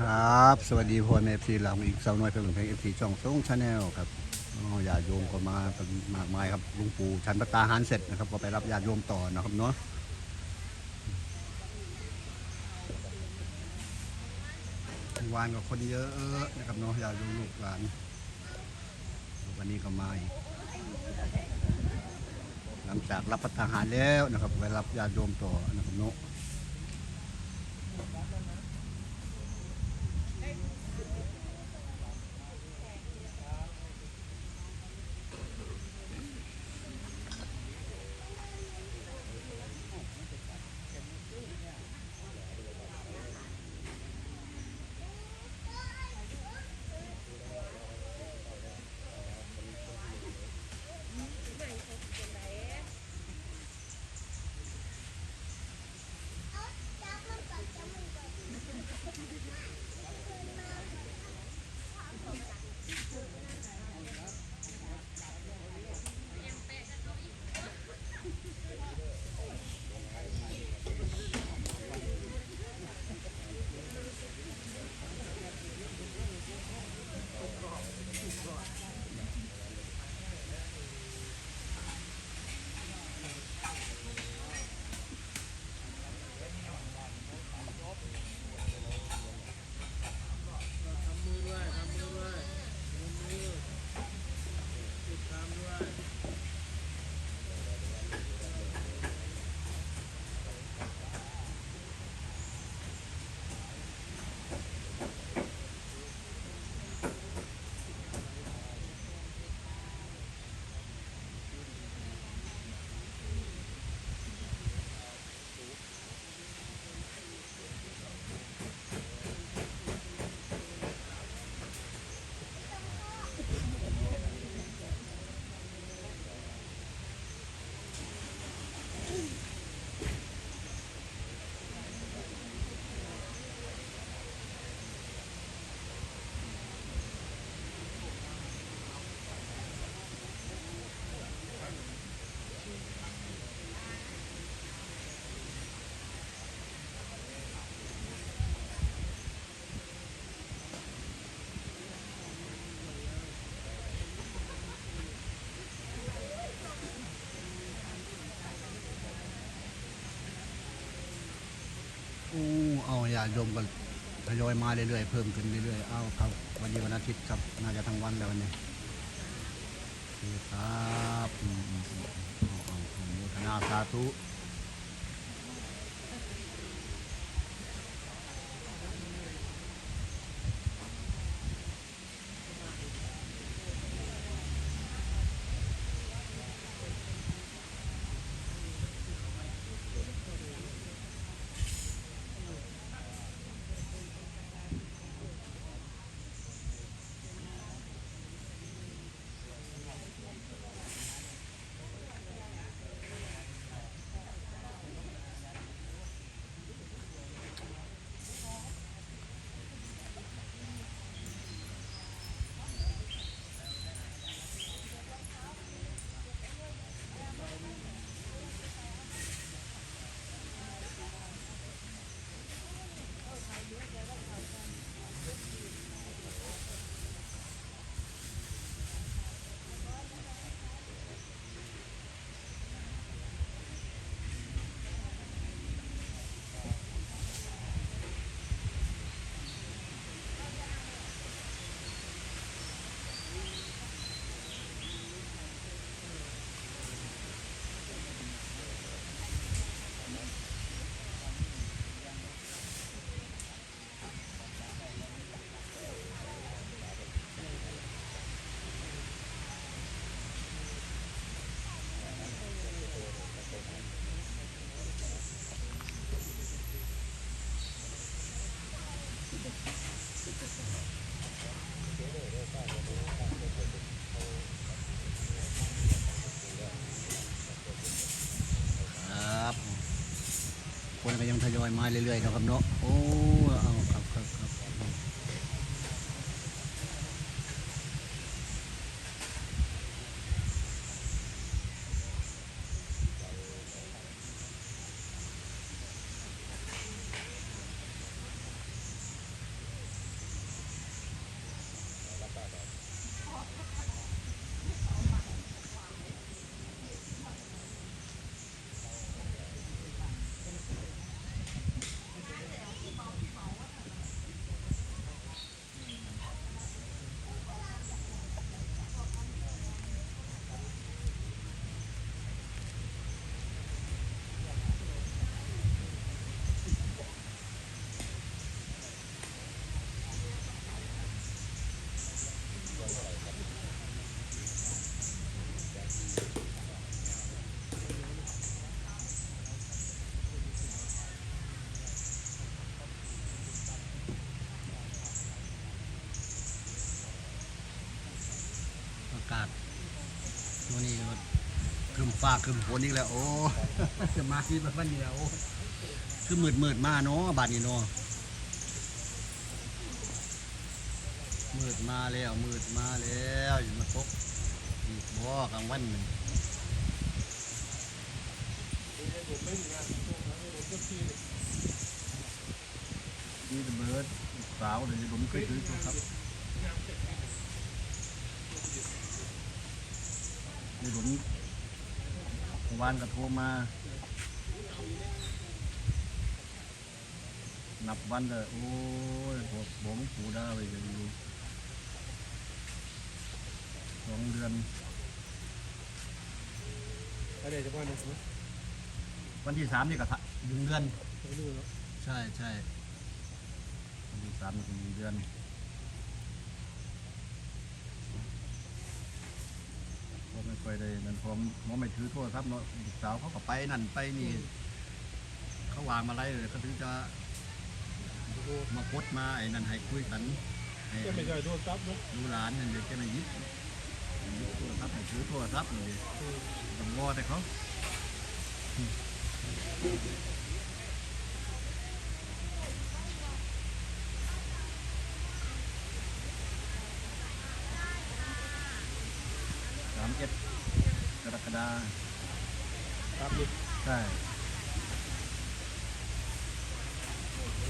ครับ สวัสดีพ่อแม่พี่หลังอีกสาวน้อยเพื่อนเพลงเอฟซีช่องส่งชาแนลครับญาติโยมก็มากันมากมายครับลุงปู่ชันประตาหารเสร็จนะครับ ก็ไปรับญาติโยมต่อนะครับเนาะวานกับคนเยอะนะครับเนาะญาติโยมลูกหลาน วันนี้ก็มาอีกหลังจากรับประทานอาหารแล้วนะครับไปรับญาติโยมต่อนะครับเนาะาติโยมก็ทยอยมาเรื่อยๆเพิ่มขึ้นเรื่อยๆเอาครับวันนี้วันอาทิตย์ครับน่าจะทั้งวันแล้ววันนี้คครับอืมอืมอืมเอาเอาเอาโมทนาสาธุ ครับคนก็ยังทยอยมาเรื่อยๆนะครับเนาะโอ้เอาครับครับครับ ฟ้าคือฝนอีกแล้ว โอ้จะมาที่บ้านนี้แล้วคือมืดมืดมาเนาะบ้านนี้เนาะมืดมาแล้วมืดมาแล้วอยู่มาตกอีกบ่กลางวันนี่นี่จะเบิร์ดสาวเลยผมเคยถือโทรศัพท์นี่ผม วานก็โทรมา นับวันเลยโอ้ยบอกบอกหลวงปู่ได้ไปอยู่สองเดือนอะไรจะว่าเนี่ยผมวันที่สามนี่ก็ทะหนึ่งเดือนไม่รู้แล้วใช่ใช่วันที่สามนี่ก็หนึ่งเดือนผม ไม่ค่อยได้นั่นผมผมไม่ถือโทษครับเนาะลูกสาวเขาก็ไปนั่นไปนี่ เขาวางมาไรเลยเขาถึงจะโอ้มาพดมาไอ้นั่นให้คุยกันให้จะไม่ใช่โดนซับเนาะดูหลานนั่นเด็กจะมายิบยิบโทรศัพท์ให้ถือโทรศัพท์เลยต้องวอแต่เขาามเอ็ดกรกฎาครับนี่ใช่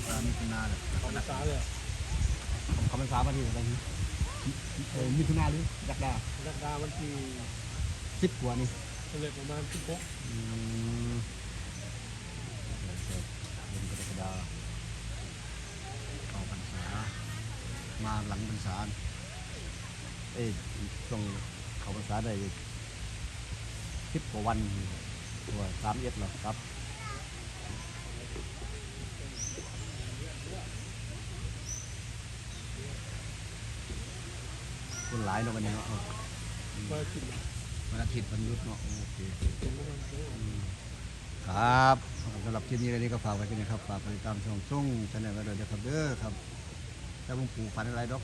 สามมิถุนาเลยกรของกฎาสาเลยเขาเป็นสามวันที่อะไรนี้เออมิถุนาหรือยักษ์ดารักดาวันที่สิบกว่านี่เลยประมาณสิบหกอืมเดือนกรกฎาเข้าพรรษามาหลังพรรษาเอ้ยช่วง เขาพรรษาได้สิบกว่าวันตัวสามเอ็ดหรอครับคนหลายเนาะวันนี้เนาะเออมาสิบวันอาทิตย์วันหยุดเนาะโอเคครับสำหรับคลิปนี้เลยนี่ก็ฝากไว้กันนะครับฝากไปติดตามช่องช่องชาแนลกันด้วยนะครับเด้อครับถ้าหลวงปู่ฝันอะไรดอก